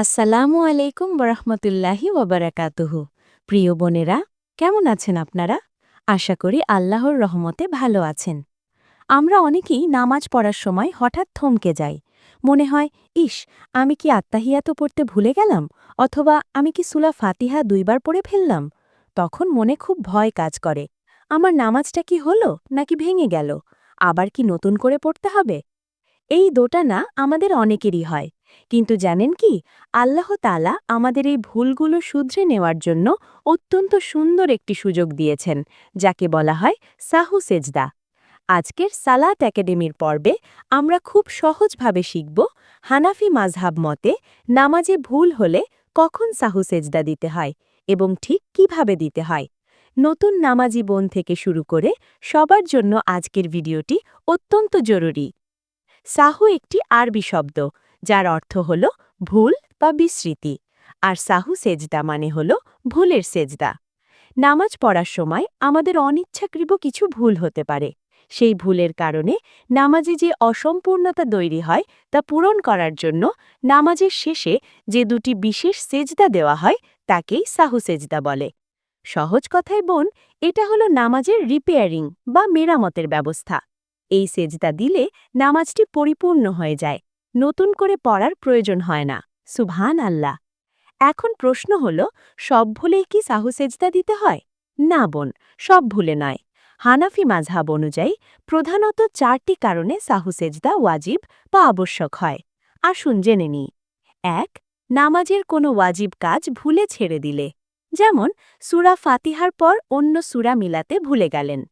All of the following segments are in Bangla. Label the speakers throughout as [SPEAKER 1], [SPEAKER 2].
[SPEAKER 1] আসসালামু আলাইকুম বরহমতুল্লাহি ওবরাকাতুহু প্রিয় বোনেরা, কেমন আছেন আপনারা? আশা করি আল্লাহর রহমতে ভালো আছেন। আমরা অনেকেই নামাজ পড়ার সময় হঠাৎ থমকে যাই। মনে হয় ইস আমি কি আত্মাহিয়াত পড়তে ভুলে গেলাম? অথবা আমি কি সুলা ফাতিহা দুইবার পড়ে ফেললাম? তখন মনে খুব ভয় কাজ করে। আমার নামাজটা কি হলো? নাকি ভেঙে গেল? আবার কি নতুন করে পড়তে হবে? এই দোটানা আমাদের অনেকেরই হয়। কিন্তু জানেন কি? আল্লাহ তালা আমাদের এই ভুলগুলো শুধরে নেওয়ার জন্য অত্যন্ত সুন্দর একটি সুযোগ দিয়েছেন, যাকে বলা হয় সাহু সেজদা। আজকের সালাত একাডেমির পর্বে আমরা খুব সহজভাবে শিখব হানাফি মাঝহাব মতে নামাজে ভুল হলে কখন সাহু সেজদা দিতে হয় এবং ঠিক কীভাবে দিতে হয়। নতুন নামাজি বোন থেকে শুরু করে সবার জন্য আজকের ভিডিওটি অত্যন্ত জরুরি। সাহু একটি আরবি শব্দ যার অর্থ হল ভুল বা বিস্মৃতি, আর সাহু সেজদা মানে হল ভুলের সেজদা। নামাজ পড়ার সময় আমাদের অনিচ্ছাকৃত কিছু ভুল হতে পারে। সেই ভুলের কারণে নামাজে যে অসম্পূর্ণতা তৈরি হয় তা পূরণ করার জন্য নামাজের শেষে যে দুটি বিশেষ সেজদা দেওয়া হয় তাকেই সাহু সেজদা বলে। সহজ কথায় বোন, এটা হলো নামাজের রিপেয়ারিং বা মেরামতের ব্যবস্থা। এই সেজদা দিলে নামাজটি পরিপূর্ণ হয়ে যায়। নতুন করে পড়ার প্রয়োজন হয় না। সুভান আল্লাহ। এখন প্রশ্ন হল, সব ভুলেই কি সাহু সেজদা দিতে হয়? না বোন, সব ভুলে নয়। হানাফি মাঝহাব অনুযায়ী প্রধানত চারটি কারণে সাহু সেজদা ওয়াজিব বা আবশ্যক হয়। আসুন জেনে নিই। এক, নামাজের কোনো ওয়াজিব কাজ ভুলে ছেড়ে দিলে। যেমন, সুরা ফাতিহার পর অন্য সুরা মিলাতে ভুলে গেলেন।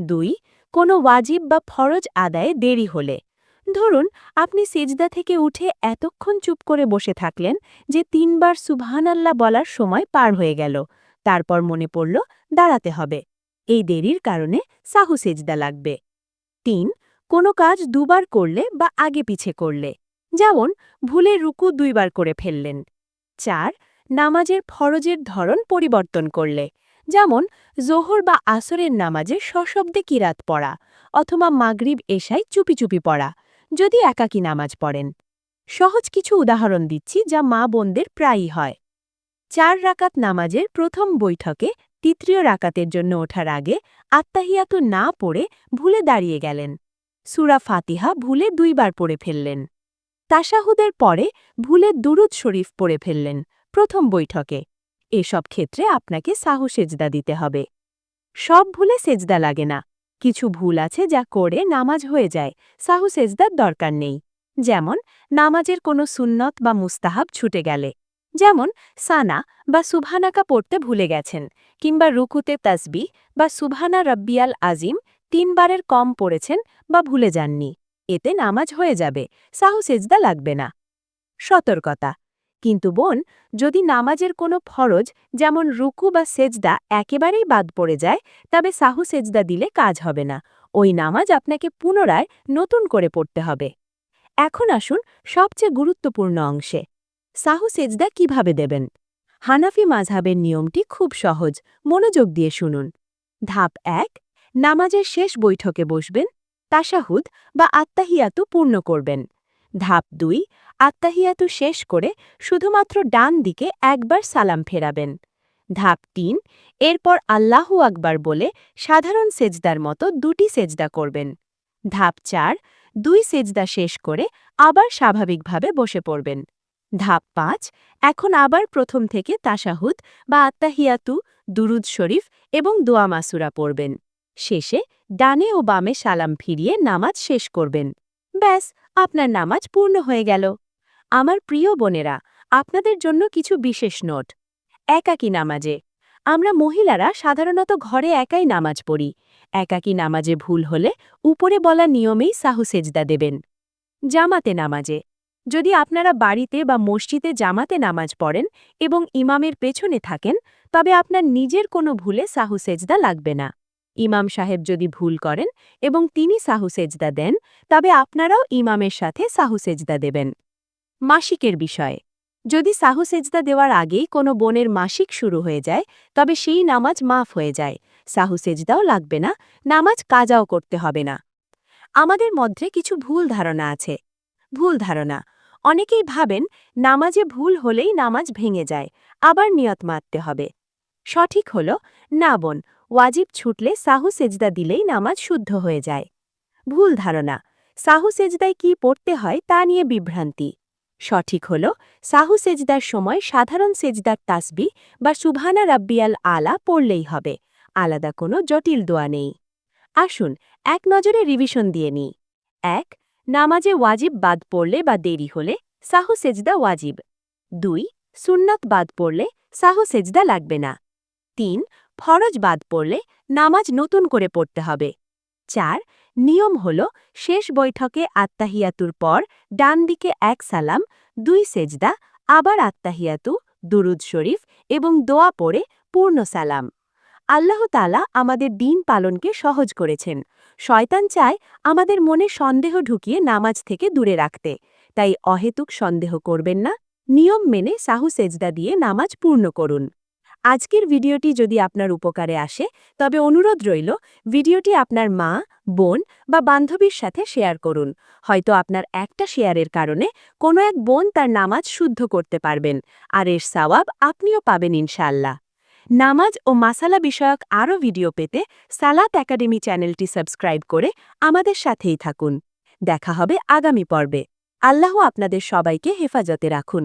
[SPEAKER 1] দুই, কোনো ওয়াজিব বা ফরজ আদায়ে দেরি হলে। ধরুন, আপনি সেজদা থেকে উঠে এতক্ষণ চুপ করে বসে থাকলেন যে তিনবার সুবহানাল্লাহ বলার সময় পার হয়ে গেল। তারপর মনে পড়ল দাঁড়াতে হবে। এই দেরির কারণে সাহু সেজদা লাগবে। তিন, কোনো কাজ দুবার করলে বা আগে পিছে করলে। যেমন, ভুলে রুকু দুইবার করে ফেললেন। চার, নামাজের ফরজের ধরন পরিবর্তন করলে। যেমন, জোহর বা আসরের নামাজে সশব্দে কিরাত পড়া অথবা মাগরিব এশায় চুপি চুপি পড়া। যদি একাকী নামাজ পড়েন। সহজ কিছু উদাহরণ দিচ্ছি যা মা বোনদের প্রায়ই হয়। চার রাকাত নামাজের প্রথম বৈঠকে তৃতীয় রাকাতের জন্য ওঠার আগে আত্মাহিয়াত না পড়ে ভুলে দাঁড়িয়ে গেলেন। সুরা ফাতিহা ভুলে দুইবার পড়ে ফেললেন। তাসাহুদের পরে ভুলে দুরুদ শরীফ পড়ে ফেললেন প্রথম বৈঠকে। এসব ক্ষেত্রে আপনাকে সাহু সেজদা দিতে হবে। সব ভুলে সেজদা লাগে না। কিছু ভুল আছে যা করে নামাজ হয়ে যায়, সাহু সেজদার দরকার নেই। যেমন, নামাজের কোনো সুন্নত বা মুস্তাহাব ছুটে গেলে। যেমন, সানা বা সুভানাকা পড়তে ভুলে গেছেন, কিংবা রুকুতে তাসবি বা সুভানা রব্বিয়াল আজিম তিনবারের কম পড়েছেন বা ভুলে যাননি। এতে নামাজ হয়ে যাবে, সাহু সেজদা লাগবে না। সতর্কতা কিন্তু বোন, যদি নামাজের কোনো ফরজ, যেমন রুকু বা সেজদা, একেবারেই বাদ পড়ে যায়, তবে সাহু সেজদা দিলে কাজ হবে না। ওই নামাজ আপনাকে পুনরায় নতুন করে পড়তে হবে। এখন আসুন সবচেয়ে গুরুত্বপূর্ণ অংশে। সাহু সেজদা কীভাবে দেবেন? হানাফি মাঝহাবের নিয়মটি খুব সহজ, মনোযোগ দিয়ে শুনুন। ধাপ এক, নামাজের শেষ বৈঠকে বসবেন তাসাহুদ বা আত্মাহিয়াতু পূর্ণ করবেন। ধাপ দুই আত্মাহিয়াতু শেষ করে শুধুমাত্র ডান দিকে একবার সালাম ফেরাবেন। ধাপ তিন, এরপর আল্লাহু আকবার বলে সাধারণ সেজদার মতো দুটি সেজদা করবেন। ধাপ চার, দুই সেজদা শেষ করে আবার স্বাভাবিকভাবে বসে পড়বেন। ধাপ পাঁচ, এখন আবার প্রথম থেকে তাসাহুদ বা আত্মাহিয়াতু দুরুদ শরীফ এবং দোয়া মাসুরা পড়বেন। শেষে ডানে ও বামে সালাম ফিরিয়ে নামাজ শেষ করবেন। ব্যাস আপনার নামাজ পূর্ণ হয়ে গেল। আমার প্রিয় বোনেরা, আপনাদের জন্য কিছু বিশেষ নোট। একাকী নামাজে। আমরা মহিলারা সাধারণত ঘরে একাই নামাজ পড়ি। একাকী নামাজে ভুল হলে উপরে বলা নিয়মেই সাহু সেজদা দেবেন। জামাতে নামাজে। যদি আপনারা বাড়িতে বা মসজিদে জামাতে নামাজ পড়েন এবং ইমামের পেছনে থাকেন, তবে আপনার নিজের কোনো ভুলে সাহু সেজদা লাগবে না। ইমাম সাহেব যদি ভুল করেন এবং তিনি সাহু সেজদা দেন, তবে আপনারাও ইমামের সাথে সাহু সেজদা দেবেন। মাসিকের বিষয়ে। যদি সাহু সেজদা দেওয়ার আগেই কোনো বোনের মাসিক শুরু হয়ে যায়, তবে সেই নামাজ মাফ হয়ে যায়। সাহু সেজদাও লাগবে না, নামাজ কাজাও করতে হবে না। আমাদের মধ্যে কিছু ভুল ধারণা আছে। ভুল ধারণা। অনেকেই ভাবেন, নামাজে ভুল হলেই নামাজ ভেঙে যায়, আবার নিয়ত মারতে হবে। সঠিক হল, না বোন ওয়াজিব ছুটলে সাহু সেজদা দিলেই নামাজ শুদ্ধ হয়ে যায়। ভুল ধারণা, সাহু সেজদায় কি পড়তে হয় তা নিয়ে বিভ্রান্তি। সঠিক হল, সাহু সেজদার সময় সাধারণ সেজদার তাসবি বা সুভানা রাব্বিয়াল আলা পড়লেই হবে, আলাদা কোনো জটিল দোয়া নেই। আসুন, এক নজরে রিভিশন দিয়ে নিই। এক, নামাজে ওয়াজিব বাদ পড়লে বা দেরি হলে সাহু সেজদা ওয়াজিব। দুই, সুন্নাত বাদ পড়লে সাহু সেজদা লাগবে না। তিন ফরজ বাদ পড়লে নামাজ নতুন করে পড়তে হবে। চার, নিয়ম হল শেষ বৈঠকে আত্মাহিয়াতুর পর ডান দিকে এক সালাম, দুই সেজদা, আবার আত্মাহিয়াতু দুরুদ শরীফ এবং দোয়া পড়ে পূর্ণ সালাম। আল্লাহ তালা আমাদের দিন পালনকে সহজ করেছেন। শয়তান চায় আমাদের মনে সন্দেহ ঢুকিয়ে নামাজ থেকে দূরে রাখতে। তাই অহেতুক সন্দেহ করবেন না। নিয়ম মেনে সাহু সেজদা দিয়ে নামাজ পূর্ণ করুন। আজকের ভিডিওটি যদি আপনার উপকারে আসে, তবে অনুরোধ রইল, ভিডিওটি আপনার মা, বোন বা বান্ধবীর সাথে শেয়ার করুন। হয়তো আপনার একটা শেয়ারের কারণে কোনো এক বোন তার নামাজ শুদ্ধ করতে পারবেন, আর এর সাওয়াব আপনিও পাবেন ইনশাল্লাহ নামাজ ও মাসালা বিষয়ক আরও ভিডিও পেতে সালাত একাডেমি চ্যানেলটি সাবস্ক্রাইব করে আমাদের সাথেই থাকুন। দেখা হবে আগামী পর্বে। আল্লাহ আপনাদের সবাইকে হেফাজতে রাখুন।